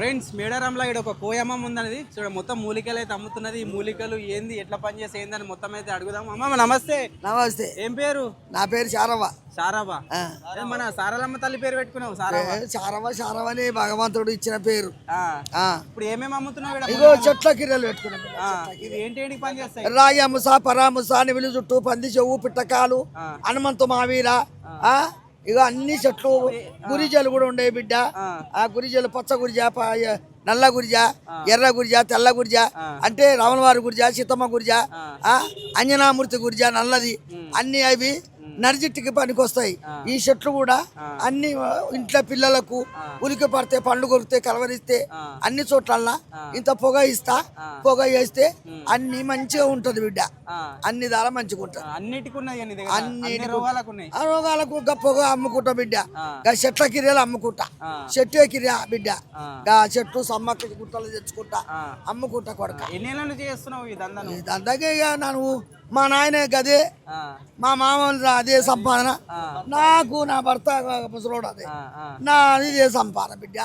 Friends మేడారంలో ఇక్కడ ఒక కోయమ్మ ఉందన్నది. చూడ మొత్తం మూలికలు అయితే అమ్ముతున్నది. ఈ మూలికలు ఏంది ఎట్లా పనిచేస్తే ఏందని మొత్తం అయితే అడుగుదాం. అమ్మమ్మ నమస్తే. నమస్తే. ఏం పేరు? నా పేరు శారవ. ఏ మన సారాలమ్మ తల్లి పేరు పెట్టుకున్నావు సారాబా ఏ, శారవ శారవ అని భగవంతుడు ఇచ్చిన పేరు. ఇప్పుడు ఏమేమి అమ్ముతున్నావు ఇగో చెట్ల కిర్రలు పెట్టుకున్నాం. ఏంటి ఏంటికి పని చేస్తాయి? రాయి అముస పరాముస నివిలి చుట్టూ పంది చెవు పిట్టకాలు. హనుమంతు మావీర ఆ? ఇక అన్ని చెట్లు గురిజలు కూడా ఉండే బిడ్డ. ఆ. గురిజలు పచ్చ గురిజ నల్ల గురిజ ఎర్ర గురిజ తెల్ల గురిజ. అంటే రామలవారి గురిజ సీతమ్మ గురిజ అంజనామూర్తి గురిజ నల్లది. అన్ని అవి నరిజిట్టుకి పనికొస్తాయి. ఈ చెట్లు కూడా అన్ని ఇంట్లో పిల్లలకు ఉలికి పడితే పండ్లు కొరికితే కలవరిస్తే. అన్ని చోట్లల్లా ఇంత పొగ ఇస్తా పొగ వేస్తే అన్ని మంచిగా ఉంటది బిడ్డ. అన్ని దార మంచిగా ఉంటది. అన్ని రోగాలకు పొగ అమ్ముకుంటా బిడ్డ. చెట్ల కిరియలు అమ్ముకుంటా. చెట్టు కిరియా బిడ్డ. చెట్టు సమ్మక్క గుట్టలు తెచ్చుకుంటా. అమ్ముకుంటా కొడక. ఎన్ని చేస్తున్నావు ఈ నన్ను మా నాయన గదే మా మామ అదే సంపాదన. నాకు నా భర్త ముసలోడు అదే. నా ఇదే సంపాదన బిడ్డ.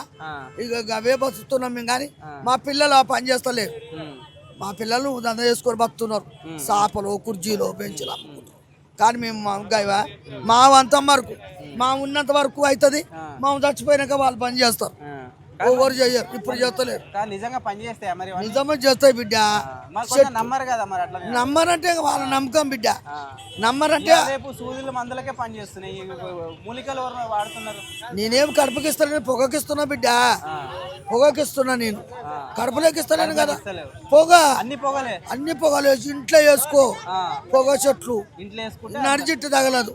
ఇక అవే బతుకుతున్నాం మేము కానీ మా పిల్లలు ఆ పని చేస్తలేరు. ఉమ్, మా పిల్లలు దంద చేసుకొని బతుకుతున్నారు. చేపలు కుర్చీలు బెంచులు అమ్ముకుంటారు కానీ మేము మా గైవా మా అంత వరకు మా ఉన్నంత వరకు అవుతుంది. మా చచ్చిపోయినాక వాళ్ళు పని చేస్తారు. ఆ. ఎవరు చెయ్యరు ఇప్పుడు చేస్తలేరు నిజంగా పని చేస్తాయా మరి? నిజమే చేస్తాయి బిడ్డ. నమ్మరు కదా మరి అట్లా నమ్మరంటే వాళ్ళ నమ్మకం బిడ్డ. నమ్మరంటే రేపు సూదుల మందులకే పని చేస్తున్నాయి. మూలికలు వాడుతున్నారు? నేనేం కడుపుకిస్తాను పొగకిస్తున్నా బిడ్డ. పొగకిస్తున్నా నేను. కడుపులోకి ఇస్తాను కదా. పొగ. అన్ని పొగలే. అన్ని పొగలు వేసి ఇంట్లో వేసుకో. పొగ చెట్లు. నడిజిట్టు తగలదు.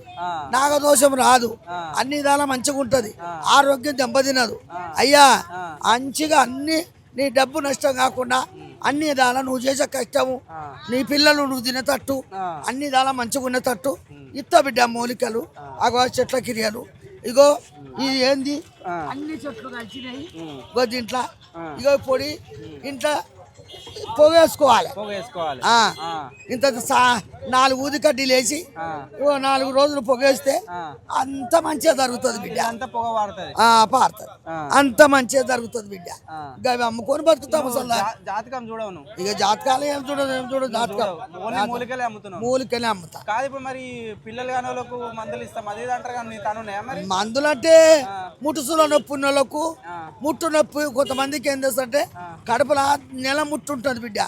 నాగదోషం రాదు. అన్ని విధాలా మంచిగా ఉంటది ఆరోగ్యం దెబ్బతినదు. అయ్యా మంచిగా అన్ని నీ డబ్బు నష్టం కాకుండా అన్ని విధాల నువ్వు చేసే కష్టము. నీ పిల్లలు నువ్వు తినేటట్టు. అన్ని విధాలా మంచిగా ఉండేటట్టు ఇత్త బిడ్డ మూలికలు అగో చెట్ల కిరియాలు ఇగో ఇది ఏంది. అన్ని చెట్లు కలిసినాయి ఇగో దీంట్లో. ఇగో పొడి ఇంట్లో పొగేసుకోవాలి పొగ వేసుకోవాలి ఆ. ఆ, ఇంత సా నాలుగు ఊది కడ్డీలు వేసి ఓ నాలుగు రోజులు పొగేస్తే. అంత మంచిగా జరుగుతుంది బిడ్డ. అంతా పొగ వాడుతుంది. ఆ పారుతుంది. అంత మంచిగా జరుగుతుంది బిడ్డ. అవి అమ్ముకొని బతుకుతాం అసలు జాతకం చూడవు ఇక జాతకాలు ఏం చూడదు ఏం చూడదు జాతకాలు మూలికలే అమ్ముతున్నావు. మూలికలే అమ్ముతా. కాదు ఇప్పుడు మరి పిల్లలు కాని వాళ్ళకు మందులు ఇస్తాం. అది అంటారు కానీ మరి? మందులంటే ముట్టుసులో నొప్పి వాళ్ళకు. ముట్టు నొప్పి కొంతమందికి ఏం చేస్తుంటే కడుపులో నెల ముట్టు ఉంటుంది బిడ్డ.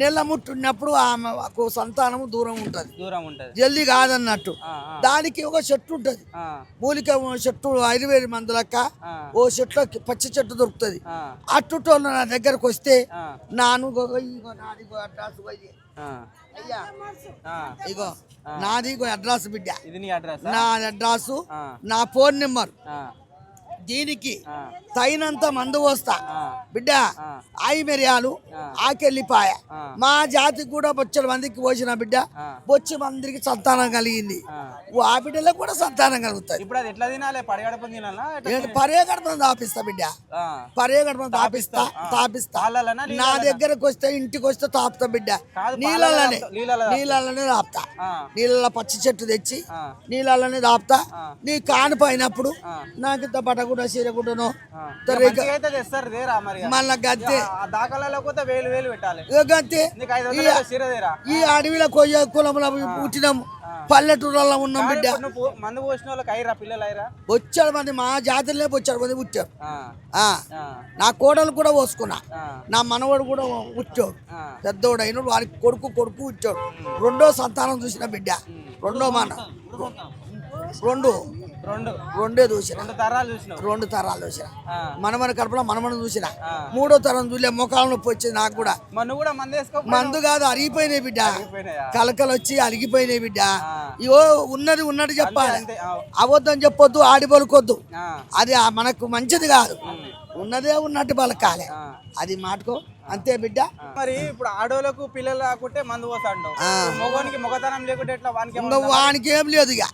నెల ముట్టు ఉన్నప్పుడు ఆమెకు సంతానము దూరం ఉంటుంది. దూరం ఉంటది. జల్దీ కాదన్నట్టు. దానికి ఒక చెట్టు ఉంటుంది. మూలిక చెట్టు ఆయుర్వేద మందులక్క ఓ చెట్ల పచ్చి చెట్టు దొరుకుతుంది. అట్టుటోళ్ళు నా దగ్గరకు వస్తే నాను ఇగో నాది అడ్రస్ బిడ్డ. నీ అడ్రస్? నా ఫోన్ నెంబర్. దీనికి తగినంత మందు వస్తా ఆ, బిడ్డ. ఆయి మిరియాలు. ఆకెళ్ళిపాయ. మా జాతికి కూడా బొచ్చల మందికి పోసిన బిడ్డ. బొచ్చి మందికి సంతానం కలిగింది. ఆ. బిడ్డలకు కూడా సంతానం కలుగుతుంది. ఇప్పుడు అది ఎట్లా తినాలి? పర్యగడపం తాపిస్తా బిడ్డ. పర్యగడపం తాపిస్తా తాపిస్తా. నా? దగ్గరకు వస్తే ఇంటికి వస్తే తాపుతా బిడ్డ. నీళ్ళలోనే తాపుతా- నీళ్ళలో. నీళ్ళలోనే తాపుతా. ఆ, నీళ్ళ పచ్చి చెట్టు తెచ్చి నీళ్ళలోనే తాపుతా. నీ కాను పైనప్పుడు ఆ. నాకు ఇంత తెస్తారు దేరా మరి. మళ్ళా పోతే వేలు వేలు పెట్టాలి. ఈ అడవిలో కొయ్య కులంలో పుట్టినాం. పల్లెటూరులో ఉన్నాం బిడ్డ. మందు పోసిన వాళ్ళకి అయిరా పిల్లలు అయిరా వచ్చాడు మంది మా జాతరలే వచ్చాడు మంది పుట్టాడు ఆ, ఆ, ఆ, నా కోడలు కూడా పోసుకున్నా. నా మనవడు కూడా ఉచ్చాడు ఆ. పెద్దోడు అయిన వానికి కొడుకు కొడుకు ఇచ్చాడు రెండో సంతానం చూసిన బిడ్డ. రెండో మన రెండు. రెండు. రెండే చూసిన. రెండు తరాలు చూసినావు? రెండు తరాలు చూసిన. మనమని కడుపులో మనమని చూసిన. మూడో తరం చూలే ముఖాల నొప్పి వచ్చింది నాకు కూడా. కూడా మందు మందు కాదు అరిగిపోయినాయి బిడ్డ? కలకలు వచ్చి అరిగిపోయినాయి బిడ్డ. ఇవో ఉన్నది ఉన్నట్టు చెప్పాలి. అవద్దని చెప్పొద్దు ఆడి పలుకొద్దు. అది మనకు మంచిది కాదు. ఉన్నదే ఉన్నట్టు పలకాలి. అది మాటకో. అంతే బిడ్డ. మరి ఇప్పుడు ఆడోళ్ళకు పిల్లలు కాకుంటే మందు పోతాడు. ఆ. మగవానికి మొగతనం లేకుంటే ఎట్లా? వానికి వానికి ఏం లేదు ఇక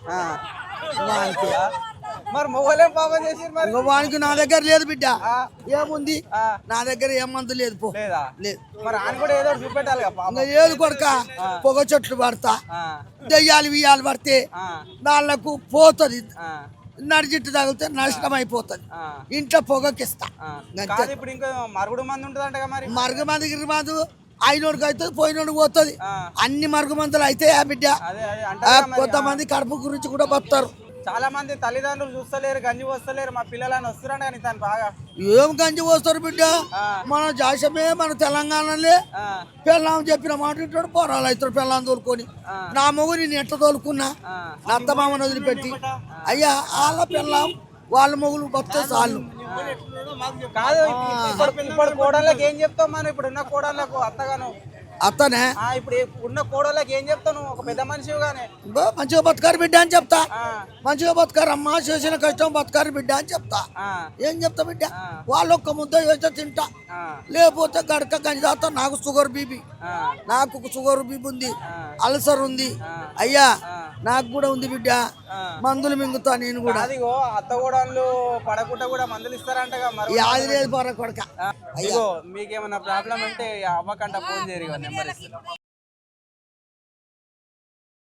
మరి మొగలేం పాపం చేసి మరి. వానికి నా దగ్గర లేదు బిడ్డ. ఏముంది? నా దగ్గర ఏం మందు లేదు పో. లేదా? లేదు. మరి ఆయన కూడా ఏదో చూపెట్టాలి కదా పాపం. ఇంకా ఏది కొడక? పొగ చెట్లు పడతా. ఆ, దెయ్యాలు వియ్యాలు పడితే ఆ, వాళ్ళకు పోతుంది. ఆ, నడిజిట్టు తగిలితే నాశనం అయిపోతుంది. ఆ, ఇంట్లో పొగకిస్తా. ఆ. అంతే. కాదు ఇప్పుడు ఇంకా మరుగుడు మంది ఉంటుందంట మరి. మరుగు మంది గిరి మందు అయినోడికి అవుతుంది పోయినోడికి పోతుంది. అన్ని మరుగు మందులు అయితే ఆ బిడ్డ. కొంతమంది కడుపు గురించి కూడా బతారు చాలా మంది తల్లిదండ్రులు చూస్తలేరు గంజి వస్తలేరు మా పిల్లలని వస్తురంట కానీ తను బాగా. ఏం గంజి పోస్తారు బిడ్డ. మన జాసమే మన తెలంగాణలే. పెళ్ళాం చెప్పిన మాట ఇంటాడు పోరాలు అవుతాడు పెళ్ళాం తోలుకొని. నా మొగు నేను ఎట్లా తోలుకున్నా? నా అత్తమామని వదిలిపెట్టి. అయ్యా వాళ్ళ పెళ్ళాం వాళ్ళ మొగులు బతికే చాలు. కాదు ఇప్పుడు కోడళ్ళకి ఏం చెప్తావు మనం? ఇప్పుడు ఉన్న కోడళ్ళకు అత్తగాను. అత్తనే? ఆ, ఇప్పుడు ఉన్న కోడళ్ళకి ఏం చెప్తావు నువ్వు? ఒక పెద్ద మనిషి గానే. బా, మంచిగా బతకారు బిడ్డ అని చెప్తా. ఆ, మంచిగా బతకారు అమ్మా చేసిన కష్టం బతకారు బిడ్డ అని చెప్తా. ఆ, ఏం చెప్తా బిడ్డ. వాళ్ళు ఒక్క ముద్ద వేస్తే తింటా. లేకపోతే గడక గంజి తాగుతా. నాకు షుగర్ బీపీ. నాకు షుగర్ బీపీ ఉంది. అల్సర్ ఉంది. అయ్యా. నాకు కూడా ఉంది బిడ్డ. మందులు మింగుతా నేను కూడా. అదిగో పడకుండా కూడా మందులు ఇస్తారంటగా మరి. లేదు పొర కొడక ఆ, ఇగో మీకేమన్నా ప్రాబ్లం అంటే అవ్వకంట ఫోన్ చేయరు నెంబర్